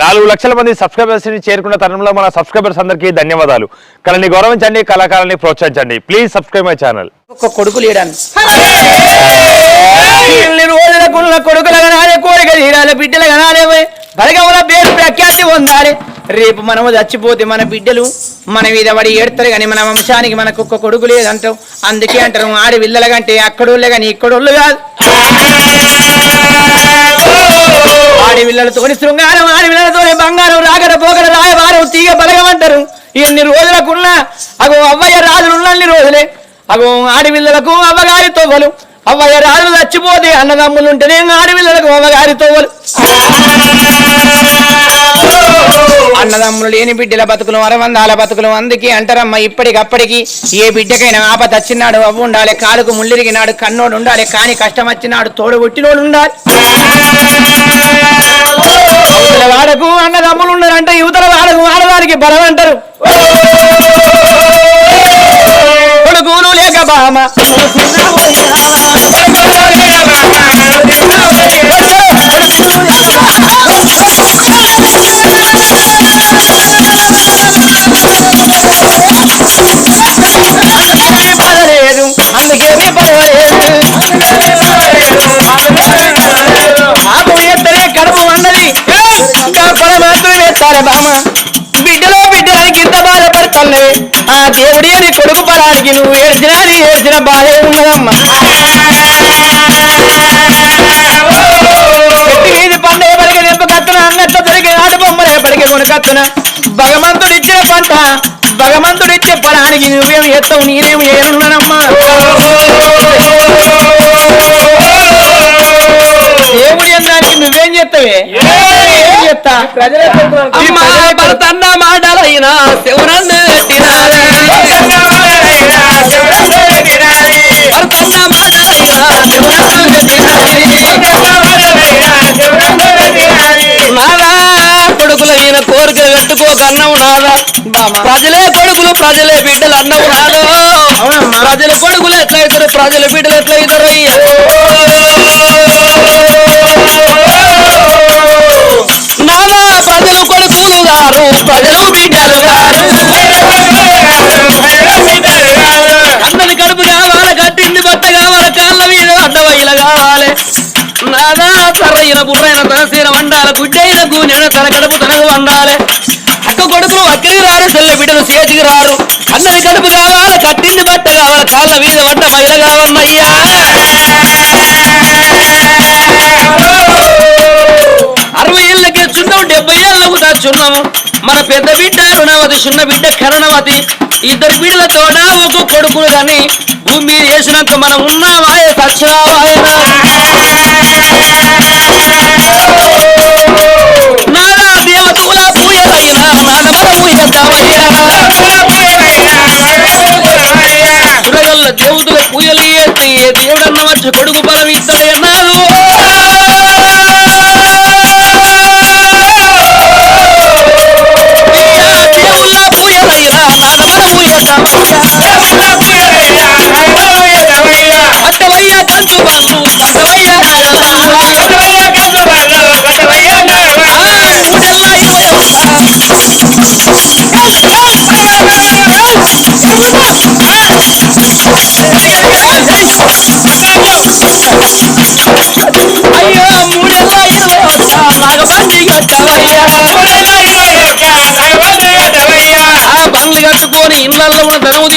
నాలుగు లక్షల మంది సబ్స్క్రైబర్స్ని చేరుకున్న తరుణంలో మన సబ్స్క్రైబర్స్ అందరికీ ధన్యవాదాలు. కళని గౌరవించండి కళాకారాన్ని ప్రోత్సహించండి. ప్లీజ్ సబ్స్క్రైబ్ మై ఛానల్ ఒక్క కొడుకు లేడాను. ఇన్ని రోజులకున్న కొడుకుల కనాలే కోరిక తీరాలి బిడ్డలు కనాలే బలగముల పేరు ప్రఖ్యాతి పొందాలి. రేపు మనము చచ్చిపోతే మన బిడ్డలు మన మీద పడి ఏడతారు కానీ మన వంశానికి మనకు ఒక్క కొడుకు లేదంటాం అందుకే అంటారు ఆడి విల్లల కంటే అక్కడోళ్ళే కానీ ఇక్కడోళ్ళు కాదు. ఆడి విల్లలతోని శృంగారం ఆడి విల్లలతోని బంగారం రాగడ పోగడ రాయవారం తీగ బలగమంటారు ఎన్ని రోజులకున్నా అగో అవ్వయ్య రాజులు ఉన్నన్ని రోజులే. అగో ఆడపిల్లలకు అవ్వగారి తోవలు అవ్వయ్య రాజులు చచ్చిపోతే అన్నదమ్ములు ఉంటేనే ఆడపిల్లలకు అవ్వగారి తోవలు అన్నదమ్ములు లేని బిడ్డల బతుకులు అరవందాల బతుకులు. అందుకే అంటారమ్మ ఇప్పటికప్పటికి ఏ బిడ్డకైనా ఆపత వచ్చినాడు అవ్వు ఉండాలి కాలుకు ముళ్ళిరిగినాడు కన్నోడు ఉండాలి కానీ కష్టం వచ్చినాడు తోడు పుట్టినోడు ఉండాలి. వాడకు అన్నదమ్ములు ఉండాలంటే యువతల వాడకు ఆడవారికి బలం అంటారు. కొడుకులు లేక బామ. పడలేదు అందుకేమీ పడలేదు ఆపు ఎత్తనే కడుపు అన్నది కడుపు మాత్రం ఎత్తారే బామ బిడ్డలో బిడ్డలకి ఇంత ఆ దేవుడి అని కొడుకు పడానికి నువ్వు భగవంతుడు ఇచ్చిన పంట భగవంతుడు ఇచ్చే పొలానికి నువ్వేం ఎత్తవు నేనేం ఏరున్నానమ్మా దేవుడి అన్నానికి నువ్వేం చెప్తావే ఏం! చెప్తా అమ్మా భర్తన్న మాటలైనా శివనన్ను అన్నవు నాదా ప్రజలే కొడుకులు ప్రజలే బిడ్డలు అన్నవు నాదో. ప్రజల కొడుకులు ఎట్లయితారు? ప్రజల బిడ్డలు ఎట్లయితారు? అయ్యా నాదా ప్రజలు కొడుకులు గారు ప్రజలు బిడ్డలు గారు. అన్నది కడుపు కావాలి కట్టింది బట్ట కావాలి కాళ్ళ మీద అడ్డవయ్యల కావాలి. నాదా సరైన బుర్రైన తనసీన వండాల గుడ్డైన గూనెన తన కడుపు తనకు వండాలి. కొడుకులు అక్కడికి రారు చెల్ల బిడ్డలు చేతికి రారు. అన్నది కడుపు కావాలి కట్టింది బట్ట కావాలి కాళ్ళ మీద వంట మైల కావమ్మయ్యా అరవై ఏళ్ళకి చున్నాం డెబ్బై ఏళ్ళకు దాచున్నాము మన పెద్ద బిడ్డ రుణవతి చిన్న బిడ్డ కరుణవతి ఇద్దరు బిడ్డలతోట ఒక కొడుకులు కానీ భూమి మీద వేసినంత మనం ఉన్నామాయే సచ్చినామాయనా పూయలైనా నాగమరము ఎద్దవయ్యా సురగల్ల దేవుతుల పూయలు ఎత్తి ఏ దేవుడన్న వచ్చి కొడుకు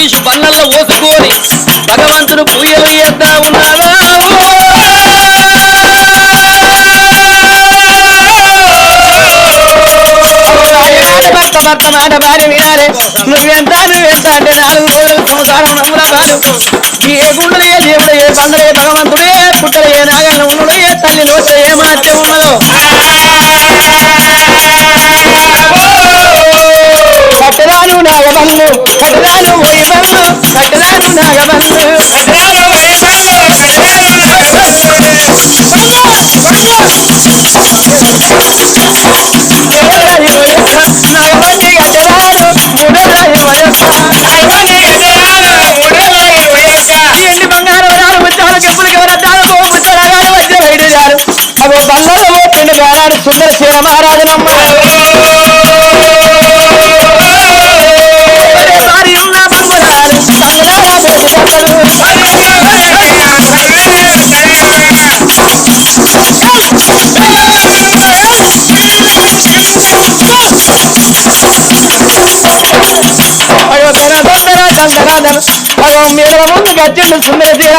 ఉన్న ధనము ఓసుకొని భగవంతుడు పూజలు చేస్తా ఉన్నాడా మాట భార్య వినాలే. నువ్వెంత నువ్వెంత అంటే నాలుగు రోజులు సంసారం నమ్ముల బాలు ఏ గుండెలు ఏ దేవుడు ఏ బండలే భగవంతుడే పుట్టలు ఏ నాగన్న ఉన్నడు ఏ తల్లి లోచ ఏ మాత్యం ఉన్నదో నాగబల్లు కట్టదాను పోయి బల్లు కట్టదాను నాగబల్లు నాగబండి కట్టదాను మూడోదాని ఎండి వచ్చిండు సుందర తీర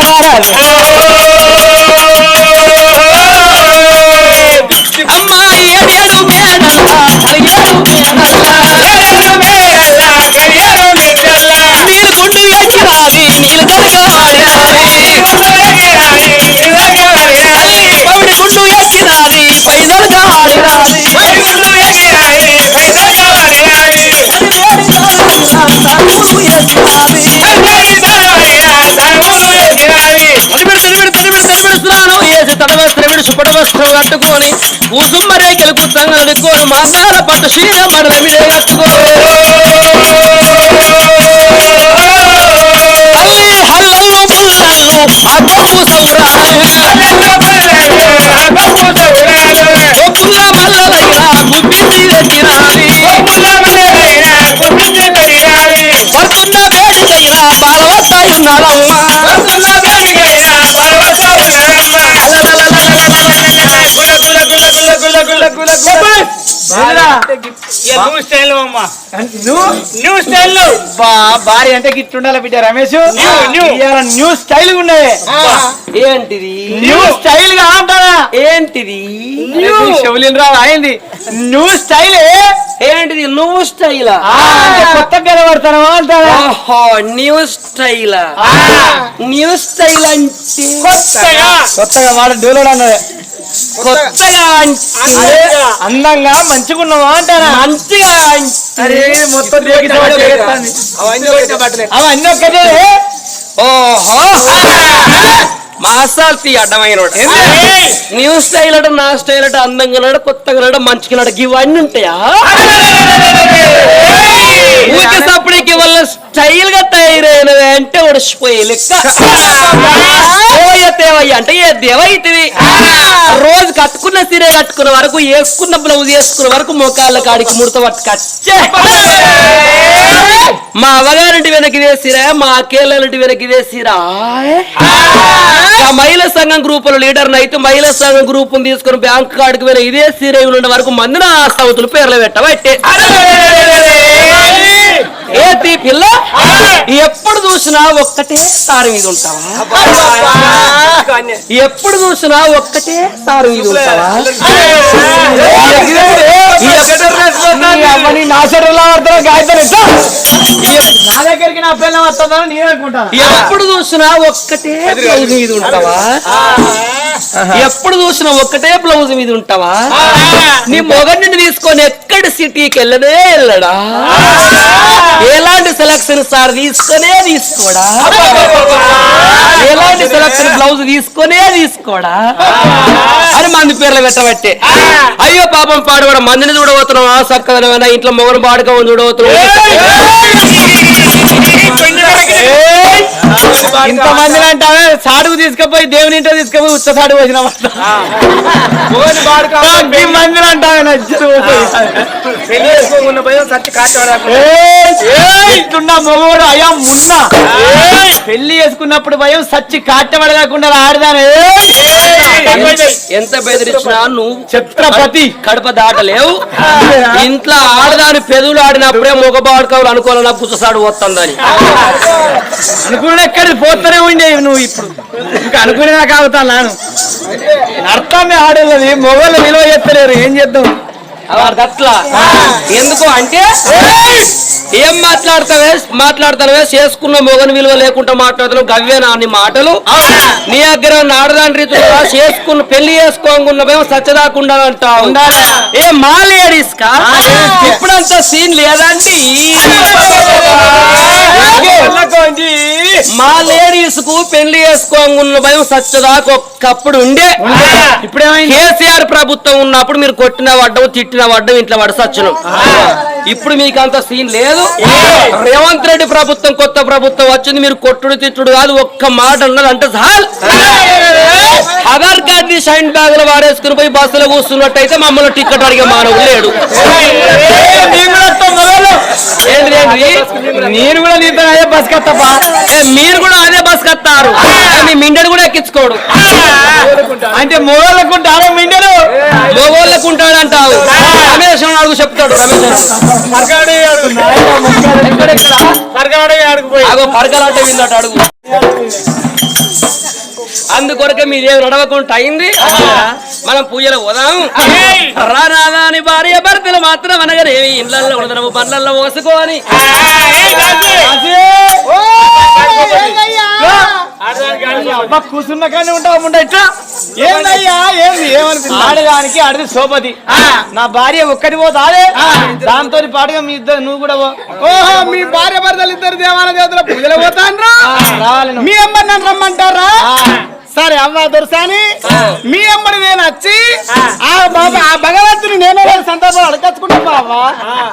కట్టుకొని ఉసుమ్మ రేఖలు కుత్తంగా అనుకోని మాసాల పట్టు శ్రీర మడమిడే కట్టుకో అల్లి హల్లల్లు బుల్లల్లు అడ్డపు సౌరాలు ఒప్పుల మల్లలైనా గుబ్బింది వెతిరాలి న్యూ స్టైల్ బా. భార్య అంటే గిట్టుండాలి బిడ్డ రమేష్? న్యూ స్టైల్ ఉన్నది. ఏంటిది? న్యూ స్టైల్గా అంటారా ఏంటిది శివలిన్ రావు అయింది న్యూ స్టైల్. ఏంటిది? నువ్వు స్టైలా? కొత్త కనబడతాను అంటారా న్యూ స్టైల్? న్యూ స్టైల్ అంటే కొత్తగా. వాడు డోలోడు అన్నది. కొత్తగా. అందంగా. మంచిగా ఉన్నావా మంచిగా అరే మొత్తం దేకి చోట చేస్తాంది. అవన్నీ ఒక్కటే ఓహో. మాసాలు తీ అడ్డమైన న్యూ స్టైల్ అట నా స్టైల్ అట అందంగా కొత్తగా మంచిగా ఇవన్నీ ఉంటాయా? ఊరికే సప్పుడికి వల్ల స్టైల్గా తయారైనవి అంటే ఒడిసిపోయే లెక్క. దేవయ్య అంటే ఏ దేవైతివి రోజు కట్టుకున్న సిరే కట్టుకున్న వరకు వేసుకున్న బ్లౌజ్ వేసుకున్న వరకు మోకాళ్ళ కాడికి ముడత పట్టుకచ్చే మా అవ్వగారింటి వెనక్కి వేసిరా మా అక్కేళ్ళంటి వెనక్కి వేసిరా? మహిళా సంఘం గ్రూపుల లీడర్ అయితే మహిళా సంఘం గ్రూప్ తీసుకుని బ్యాంక్ కార్డుకి వెళ్ళి ఇదే సీరే ఉన్న వరకు మందిన సౌతులు పేర్లు పెట్టబట్టే Hey! ఏంటి పిల్ల? ఎప్పుడు చూసినా ఒక్కటే సారి మీద ఉంటావా? ఎప్పుడు చూసినా ఒక్కటే సారి మీద ఉంటావా? నీ చెడులా ఆడుతున్నా గాయత్రి నా దగ్గరికి నా పిల్లలు వస్తుందని నేను అనుకుంటాను ఎప్పుడు చూసినా ఒక్కటే బ్లౌజ్ మీద ఉంటావా? ఎప్పుడు చూసినా ఒక్కటే బ్లౌజ్ మీద ఉంటావా? నీ మొగడిని తీసుకొని ఎక్కడి సిటీకి వెళ్ళనే వెళ్ళడా? ఎలాంటి సెలక్షన్ సార్ తీసుకొనే తీసుకోడా? ఎలాంటి సెలక్షన్ బ్లౌజ్ తీసుకొనే తీసుకోడా? అని మంది పేర్లు పెట్టబట్టే. అయ్యో పాపం పాడువాడు మందిని చూడబోతున్నాం. ఆ సక్కదనమైన ఇంట్లో మొగను పాడుగా చూడబోతున్నాం. ఇంతమంది అంటే సాడుకు తీసుకుపోయి దేవుని ఇంట్లో తీసుకుపోయి ఉచ్చ సాడు వచ్చిన మంది అంటావే మొగోడు అయ్యా మున్న. పెళ్ళి చేసుకున్నప్పుడు భయం సచ్చి కాటపడలేకుండా ఆడదాను. ఎంత బెదిరించినా నువ్వు ఛత్రపతి. కడప దాటలేవు. ఇంట్లో ఆడదాని పెదవులు ఆడినప్పుడే మొగబాడుకోవాలి అనుకోవాలన్నా పుచ్చసాడు వస్తుందని అనుకున్న ఎక్కడ పోతూనే ఉండేవి నువ్వు ఇప్పుడు. ఇంకా అనుకునేదా కాగుతాను నాను. అర్థమే ఆడేది మొగోళ్ళు విలువ చేస్తలేరు. ఏం చేద్దాం? అట్లా. ఎందుకు? అంటే ఏం మాట్లాడతావే? మాట్లాడతావే చేసుకున్న మొగని విలువ లేకుండా మాట్లాడుతున్నావు గవ్వేనా నీ మాటలు. నీ దగ్గర నాడదాని రీతిలో చేసుకున్న పెళ్ళి చేసుకోకుండా సచ్చదాకుండా అంటావు ఏ మా లేడీస్ కా ఇప్పుడంతా సీన్ లేదండి. మా లేడీస్కు పెళ్ళి చేసుకోకుండా భయం సచ్చదాకా ఒక్కప్పుడు ఉండే. ఇప్పుడేమైంది కేసీఆర్ ప్రభుత్వం ఉన్నప్పుడు మీరు కొట్టిన వడ్డం తిట్టిన వడ్డం ఇంట్లో వడసచ్చును ఇప్పుడు మీకు అంత సీన్ లేదు. రేవంత్ రెడ్డి ప్రభుత్వం కొత్త ప్రభుత్వం వచ్చింది మీరు కొట్టుడు తిట్టుడు కాదు ఒక్క మాట ఉన్నది అంటే చాలు. ఆధార్ కార్డు ని షైన్ బ్యాగ్లో వాడేసుకుని పోయి బస్సులో కూర్చున్నట్టయితే మమ్మల్ని టికెట్ అడిగే మానవుడు లేడు. నేను కూడా నీతో అదే బస్ కత్తపా ఏ, మీరు కూడా అదే బస్ కత్తారు మీ మిండడు కూడా ఎక్కించుకోడు. అంటే మొగోళ్ళకు ఆడే మిండలు మగోళ్ళకు ఉంటాడంటావు రమేష్ అని. అడుగు. చెప్తాడు రమేష్ పరకలాట విన్నట్టు అడుగు. అందుకొరకే మీరేం నడవకుండా అయింది మనం పూజలు పోదాం రానాదాని భార్య భర్తలు మాత్రం అనగానేమి ఇళ్ళలో ఉండదము బండ్లలో కూర్చున్న కానీ ఉంటావు ముండ ఇట్లా? ఏందయ్యా ఏంది? ఏమనిపిస్తుంది? ఆడదానికి అడిది సోపతి నా భార్య ఒక్కటి పోతాదే దాంతో పాటుగా మీ ఇద్దరు నువ్వు కూడా. ఓహో మీ భార్య భర్తలు ఇద్దరు దేవాలయ దేవతల పూజలు పోతాండ్రా? మీ అమ్మని నన్ను రమ్మంటారా? సరే అమ్మ దొరసాని మీ అమ్మని నేను వచ్చి ఆ. బాబా ఆ భగవంతుని నేను సందర్భాలు అడగచ్చుకుంటా బాబా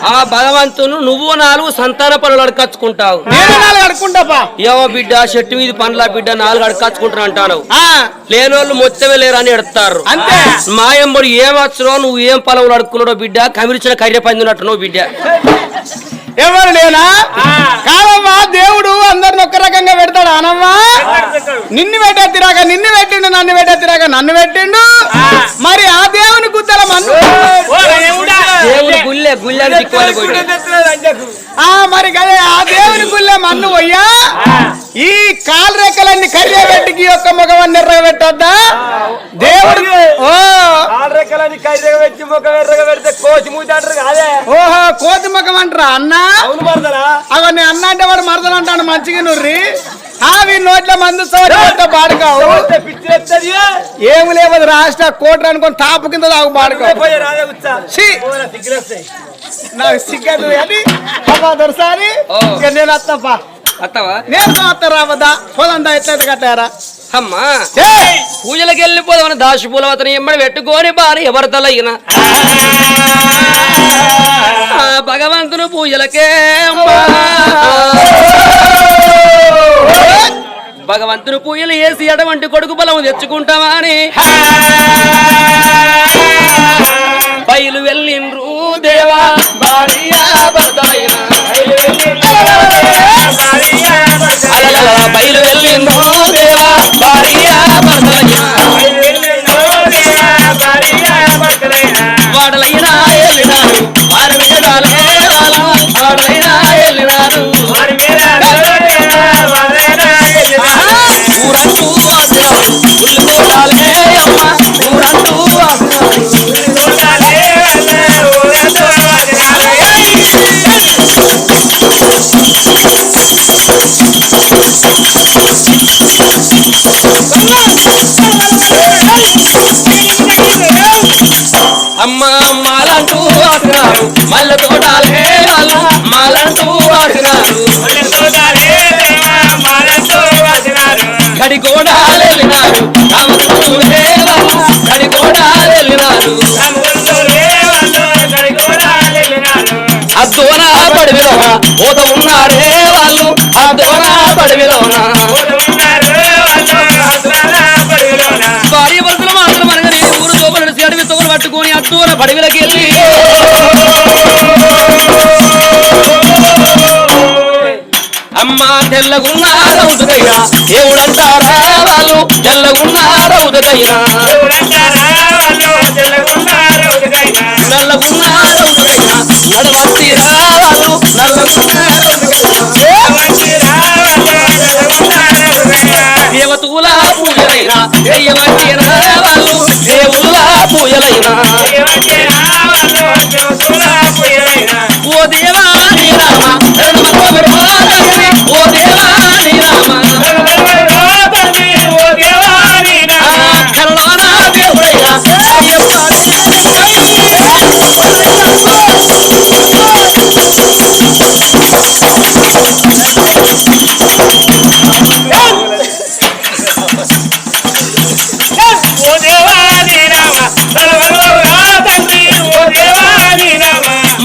ఆ భగవంతును నువ్వు నాలుగు సంతాన పనులు అడకచ్చుకుంటావు నేను నాలుగు అడుక్కుంటా బా. ఏవో బిడ్డ చెట్టు మీద పండ్ల బిడ్డ నాలుగు అడకచ్చుకుంటాను అంటాను లేనోళ్ళు మొత్తమే లేరని ఎడతారు. అంతే. మాయమ్మడు ఏం వచ్చరో నువ్వు ఏం పొలంలో అడుక్కున్నాడో బిడ్డ కమిరిచిన కర్రె పందినట్టు నువ్వు బిడ్డ. ఎవరు లేనా? కాదమ్మా దేవుడు అందరిని ఒక్క రకంగా పెడతాడు అనమ్మా నిన్ను పెట్టెత్తిరాక నిన్ను పెట్టిండు నన్ను పెట్టెత్తిరాక నన్ను పెట్టిండు. మరి ఆ దేవుని గుద్దల మన్ను దేవుడు గుల్లె గుల్లె అని దిక్కువాలి పోయి ఆ మరి కదే ఆ దేవుని గుల్లె మన్ను పోయ్యా ఈ కాలు రెక్కలన్నీ కర్రే పెట్టికి ఒక్క మగవన్ని ఎర్రగ పెట్టొద్దా దేవుడు ముఖం కాదే? ఓహో కోతి మగం అంటారా అన్నా? అవును పడతారా అవన్నీ అన్న అంటే వాడు మరదలు అంటాడు మంచిగా నుర్రి. అవి నోట్ల మందు బాడుకావు. ఏమి లేవదు రాష్ట్ర కోటర్ అనుకొని తాపు కింద తాగు బాడుకావు. నాకు సిగ్గదు అని దొరసారి. నేను వస్తాపా అత్తవా? నేను రావద్దా? ఎట్లయితే కట్టారా? అమ్మా! పూజలకు వెళ్ళిపోదామని దాసి పూల అతను ఎమ్మడి పెట్టుకొని భార్య ఎవరితలైన. ఆ భగవంతుని పూజలకే. భగవంతుని పూజలు వేసి అటువంటి కొడుకు బలం తెచ్చుకుంటామా అని. బయలు వెళ్ళిండ్రు దేవా భార్య భర్తలైన అమ్మ మాలంటూ వాసినారు మల్ల తోటాలే వాళ్ళు మాలంటూ వాసినారు గడికోడాలు వెళ్ళినారు. వెళ్ళినారు. అద్దోన పడివిలోన అద్దోన పడివిలోన? భార్య భర్తలు మాత్రం అనగానే ఊరు దోపలను అడవి తోలు పట్టుకొని అద్దోన పడవిలోకి వెళ్ళి. అమ్మ తెల్లగున్నారవుతుకైనా దేవుడంటారా వాళ్ళు? తెల్లగున్నారవుతుకైనా నల్లగున్నారవుతుకైనా నడవచ్చిరా వాళ్ళు? నల్లగున్నారవుతుకైనా செயலைனா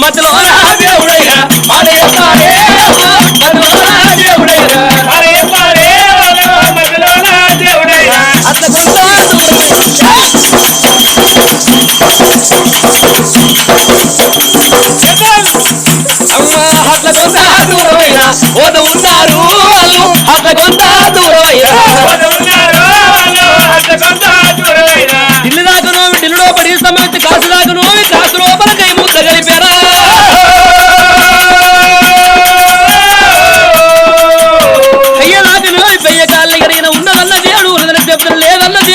మధ్యలో నా దేవుడైనా పాడేస్తాడే మధ్యలో నా దేవుడైనా అట్లా అమ్మ అట్ల కొంత దూరమైనా. ఓద ఉన్నారు వాళ్ళు. అట్ల కొంత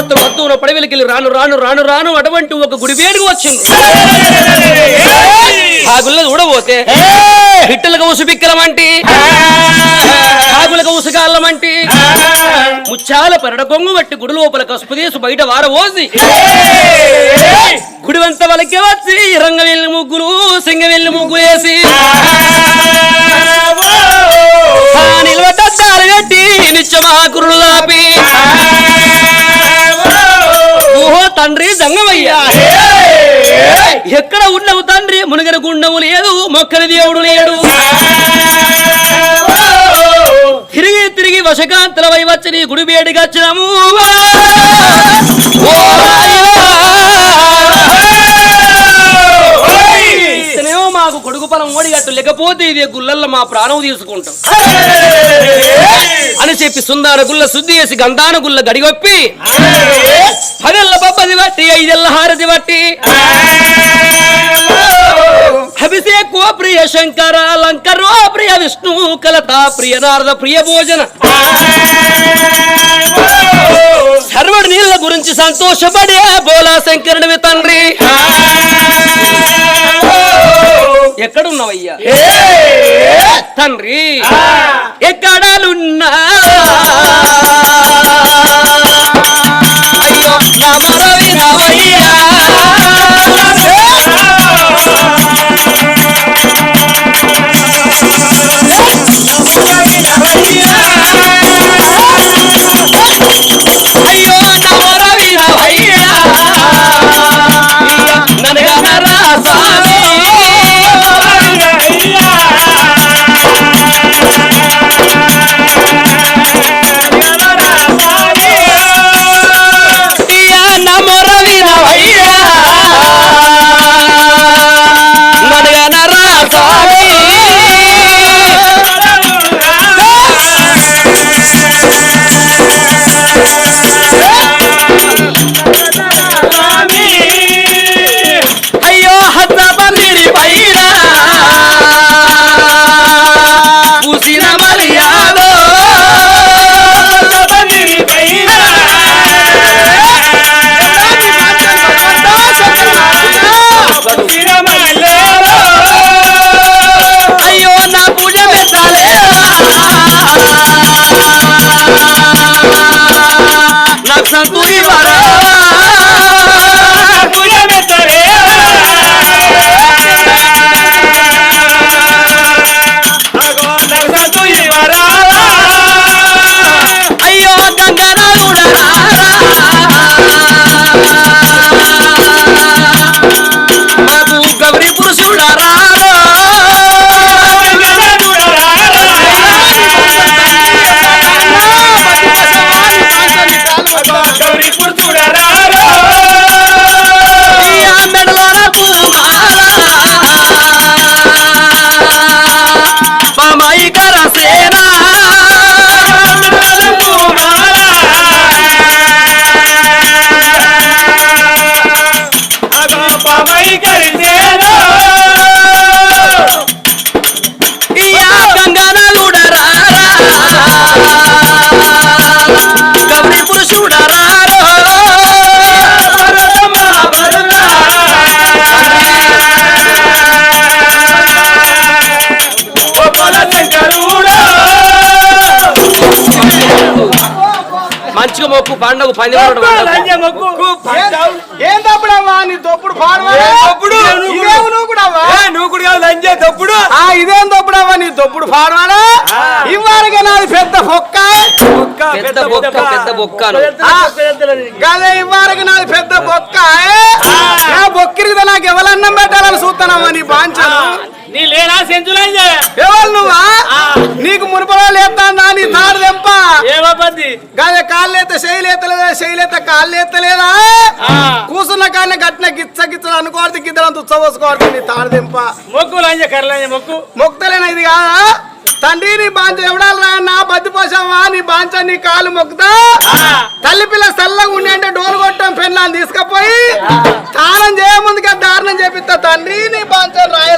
భర్త వద్దున పడవలికి రాను రాను రాను రాను అటువంటి ఒక గుడి వేడుకు వచ్చింది. ఆ గుళ్ళ చూడబోతే పిట్టలకు ఉసు పిక్కలమంటి కాగులకు ఉసుగాళ్ళమంటి ముచ్చాల పరడ కొంగు బట్టి గుడి లోపల కసుపు బయట వార వారబోసి గుడివంత వాళ్ళకి వచ్చి రంగ వెళ్ళి ముగ్గులు సింగవెల్లి ముగ్గులు వేసి ఆ నిలబడ్డారు కట్టి నిత్యమాకురులు దాపి తండ్రి జంగమయ్యా. ఎక్కడ ఉండవు తండ్రి? మునగన గుండము లేదు మొక్కని దేవుడు లేడు. తిరిగి తిరిగి వశకాంతల వై వచ్చి నీ గుడి వేడికి వచ్చినాము. లేకపోతే ఇది గుళ్ళల్లో మా ప్రాణం తీసుకుంటాం. అని చెప్పి సుందాన గుల్ల శుద్ధి చేసి గంధాన గుల్ల గడిగొప్పి పదెల్ల బొబ్బది బట్టి ఐదెల్ల హారతి బట్టి అభిషేకో ప్రియ శంకర లంకరో ప్రియ విష్ణు కలత ప్రియ నారద ప్రియ భోజన. సర్వడి నీళ్ళ గురించి సంతోషపడే బోలా శంకరుడివి తండ్రి. ఎక్కడున్నావయ్యా? తండ్రి ఎక్కడలున్నా? అయ్యో నా మొరవి రావయ్యా నాకు సంతూరి పండగ పంది కొరడు పండగ. ఏం తప్పుడమ్మా నీ తప్పుడు పాడవా ఏ తప్పుడు? ఇదేం నువ్వు కూడా నువ్వు కూడా కాదు లంజే తప్పుడు. ఆ ఇదేం తప్పుడమ్మా నీ తప్పుడు పాడవానా ఇవ్వాలిగా నాది పెద్ద పొక్క పెద్ద బొక్క. పెద్ద బొక్కను గదే ఇవ్వాలిగా నాది పెద్ద బొక్క బొక్కిరిగితే నాకు ఎవరన్నం పెట్టాలని చూస్తానమ్మా నీ బాంచను. నీ లేనా సెంచులైందే ఎవరు నువ్వా? నీకు మునుపలో నీ తాడు దెంప ఏమబ్బద్ది గదే కాళ్ళు ఎత్త శైలేతలేదా శైలేత కాళ్ళు ఎత్తలేదా కూసున్న కానీ గట్టిన గిచ్చ గిచ్చ అనుకోవద్దు గిద్దరం తుచ్చబోసుకోవద్దు నీ తాడు దెంప మొక్కు లంజ కర్లంజ మొక్కు. మొక్కుతలేనా ఇది కాదా? తండ్రి నీ బాంచ ఎవడాలి రా నా బద్ది పోసావా? నీ బాంచ నీ కాలు మొక్కుతా? తల్లి పిల్ల చల్లగా ఉండి అంటే డోలు కొట్టం పెళ్ళాన్ని తీసుకపోయి స్నానం చేయముందుగా దారుణం చేపిస్తా తండ్రి నీ బాంచ రాయసుడా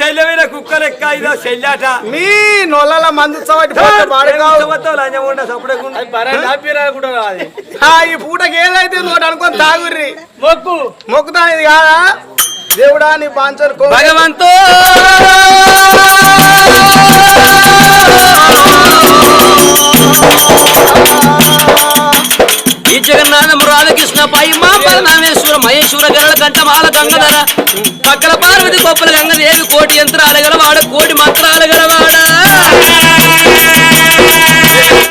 శల్యమైన కుక్క లెక్క ఇదో శల్యాట. నీ నొల్లల మందు ఈ పూటకి ఏదైతే నోటి అనుకొని తాగుర్రి. మొక్కు. మొక్కుతా ఇది కాదా? దేవుడా నీ బాంచరు కో భగవంతో! ఈ జగన్నాథం రాధకృష్ణ పై మా నామేశ్వర మహేశ్వర గరళ కంఠమాల గంగధర. పక్కల పార్వతి గొప్పల గంగదేవి కోటి యంత్రాల గలవాడ కోటి మంత్రాల గలవాడ